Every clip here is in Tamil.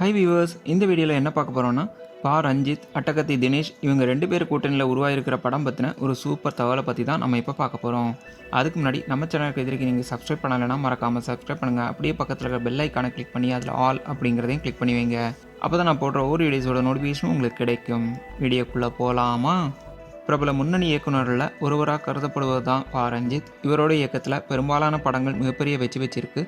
ஹை வியூவர்ஸ் இந்த வீடியோவில் என்ன பார்க்க போகிறோன்னா பா ரஞ்சித் அட்டகத்தி தினேஷ் இவங்க ரெண்டு பேர் கூட்டணியில் உருவாயிருக்கிற படம் பற்றின ஒரு சூப்பர் தகவலை பற்றி தான் நம்ம இப்போ பார்க்க போகிறோம் அதுக்கு முன்னாடி நம்ம சேனலுக்கு எதிர்க்கு நீங்கள் சப்ஸ்கிரைப் பண்ணலைன்னா மறக்காமல் சப்ஸ்கிரைப் பண்ணுங்கள் அப்படியே பக்கத்தில் இருக்கிற பெல் ஐக்கானை கிளிக் பண்ணி அதில் ஆல் அப்படிங்கிறதையும் கிளிக் பண்ணி வைங்க. அப்போ தான் நான் போடுற ஒரு வீடியோஸோட நோட்டிஃபிகேஷனும் உங்களுக்கு கிடைக்கும். வீடியோக்குள்ளே போகலாமா பிரபல முன்னணி இயக்குநர்களில் ஒருவராக கருதப்படுவது தான் பா. ரஞ்சித். இவரோட இயக்கத்தில் பெரும்பாலான படங்கள் மிகப்பெரிய வெற்றி வச்சிருக்கு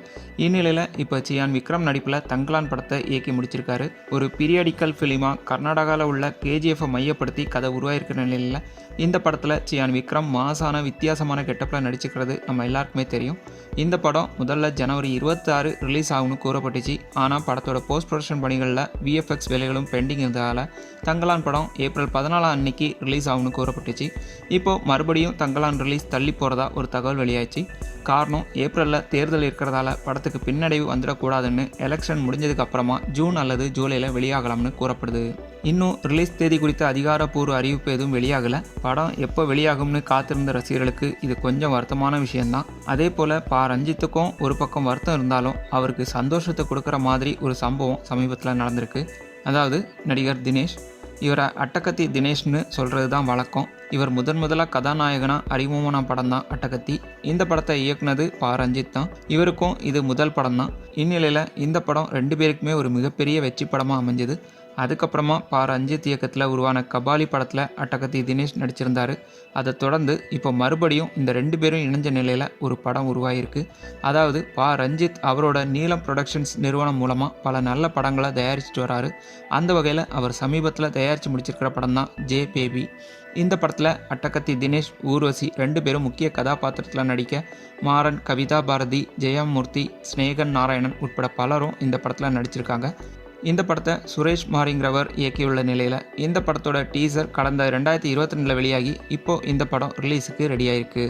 இந்நிலையில் இப்போ சியான் விக்ரம் நடிப்பில் தங்கலான் படத்தை இயக்கி முடிச்சிருக்காரு. ஒரு பீரியாடிக்கல் ஃபிலிமாக கர்நாடகாவில் உள்ள கேஜிஎஃப்பை மையப்படுத்தி கதை உருவாயிருக்கிற நிலையில் இந்த படத்தில் சியான் விக்ரம் மாசான வித்தியாசமான கெட்டப்பில் நடிச்சுக்கிறது நம்ம எல்லாருக்குமே தெரியும். இந்த படம் முதல்ல ஜனவரி இருபத்தாறு ரிலீஸ் ஆகும்னு கூறப்பட்டுச்சு. ஆனால் படத்தோட போஸ்ட் ப்ரொடக்ஷன் பணிகளில் விஎஃப்எக்ஸ் வேலைகளும் பெண்டிங் இருந்ததால் தங்கலான் படம் ஏப்ரல் பதினாலாம் அன்னைக்கு ரிலீஸ் ஆகும்னு கூறப்பட்டுச்சு இப்போது மறுபடியும் தங்கலான் ரிலீஸ் தள்ளி போகிறதா ஒரு தகவல் வெளியாச்சு காரணம் ஏப்ரலில் தேர்தல் இருக்கிறதால படத்துக்கு பின்னடைவு வந்துடக்கூடாதுன்னு எலெக்ஷன் முடிஞ்சதுக்கு அப்புறமா ஜூன் அல்லது ஜூலையில் வெளியாகலாம்னு கூறப்படுது. இன்னும் ரிலீஸ் தேதி குறித்த அதிகாரப்பூர்வ அறிவிப்பு எதுவும் வெளியாகலை. படம் எப்போ வெளியாகும்னு காத்திருந்த ரசிகர்களுக்கு இது கொஞ்சம் வருத்தமான விஷயம்தான். அதே போல் பா. ரஞ்சித்துக்கும் ஒரு பக்கம் வருத்தம் இருந்தாலும் அவருக்கு சந்தோஷத்தை கொடுக்குற மாதிரி ஒரு சம்பவம் சமீபத்தில் நடந்திருக்கு. அதாவது நடிகர் தினேஷ் இவரை அட்டகத்தி தினேஷ்னு சொல்கிறது தான் வழக்கம். இவர் முதன் முதலாக கதாநாயகனாக அறிமுகமான படம் தான் அட்டகத்தி. இந்த படத்தை இயக்குனது பா. ரஞ்சித் தான். இவருக்கும் இது முதல் படம் தான் இந்நிலையில் இந்த படம் ரெண்டு பேருக்குமே ஒரு மிகப்பெரிய வெற்றி படமாக அமைஞ்சது. அதுக்கப்புறமா பா. ரஞ்சித் இயக்கத்தில் உருவான கபாலி படத்தில் அட்டகத்தி தினேஷ் நடிச்சிருந்தார். அதை தொடர்ந்து இப்போ மறுபடியும் இந்த ரெண்டு பேரும் இணைஞ்ச நிலையில் ஒரு படம் உருவாகியிருக்கு அதாவது பா. ரஞ்சித் அவரோட நீலம் ப்ரொடக்ஷன்ஸ் நிறுவனம் மூலமாக பல நல்ல படங்களை தயாரிச்சிட்டு வராரு. அந்த வகையில் அவர் சமீபத்தில் தயாரித்து முடிச்சிருக்கிற படம் தான் ஜே பேபி. இந்த படத்தில் அட்டகத்தி தினேஷ் ஊர்வசி ரெண்டு பேரும் முக்கிய கதாபாத்திரத்தில் நடிக்க மாறன் கவிதா பாரதி ஜெயமூர்த்தி ஸ்னேகன் நாராயணன் உட்பட பலரும் இந்த படத்தில் நடிச்சிருக்காங்க. இந்த படத்தை சுரேஷ் மாரிங்கிறவர் இயக்கியுள்ள நிலையில் இந்த படத்தோட டீசர் கடந்த ரெண்டாயிரத்தி இருபத்தி ரெண்டில் வெளியாகி இப்போது இந்த படம் ரிலீஸுக்கு ரெடியாயிருக்கு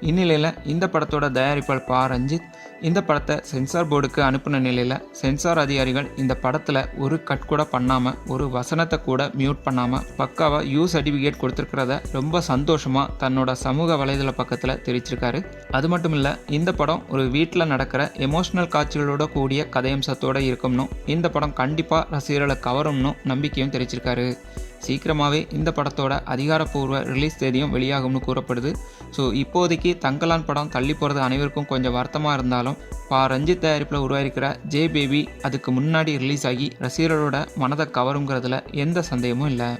இந்நிலையில் இந்த படத்தோட தயாரிப்பாளர் பா. ரஞ்சித் இந்த படத்தை சென்சார் போர்டுக்கு அனுப்பின நிலையில் சென்சார் அதிகாரிகள் இந்த படத்தில் ஒரு கட் கூட பண்ணாமல் ஒரு வசனத்தை கூட மியூட் பண்ணாமல் பக்காவாக யூ சர்டிஃபிகேட் கொடுத்துருக்கிறத ரொம்ப சந்தோஷமாக தன்னோட சமூக வலைதள பக்கத்தில் தெரிவிச்சிருக்காரு. அது மட்டும் இல்லை இந்த படம் ஒரு வீட்டில் நடக்கிற எமோஷனல் காட்சிகளோட கூடிய கதையம்சத்தோடு இருக்கும்னும் இந்த படம் கண்டிப்பாக ரசிகர்களை கவரும்னு நம்பிக்கையும் தெரிவிச்சிருக்காரு. சீக்கிரமாகவே இந்த படத்தோட அதிகாரப்பூர்வ ரிலீஸ் தேதியும் வெளியாகும்னு கூறப்படுது. ஸோ இப்போதைக்கு தங்கலான் படம் தள்ளி போகிறது அனைவருக்கும் கொஞ்சம் வருத்தமாக இருந்தாலும் பா. ரஞ்சித் தயாரிப்பில் உருவாயிருக்கிற ஜே பேபி அதுக்கு முன்னாடி ரிலீஸ் ஆகி ரசிகர்களோட மனதை கவருங்கிறதுல எந்த சந்தேகமும் இல்லை.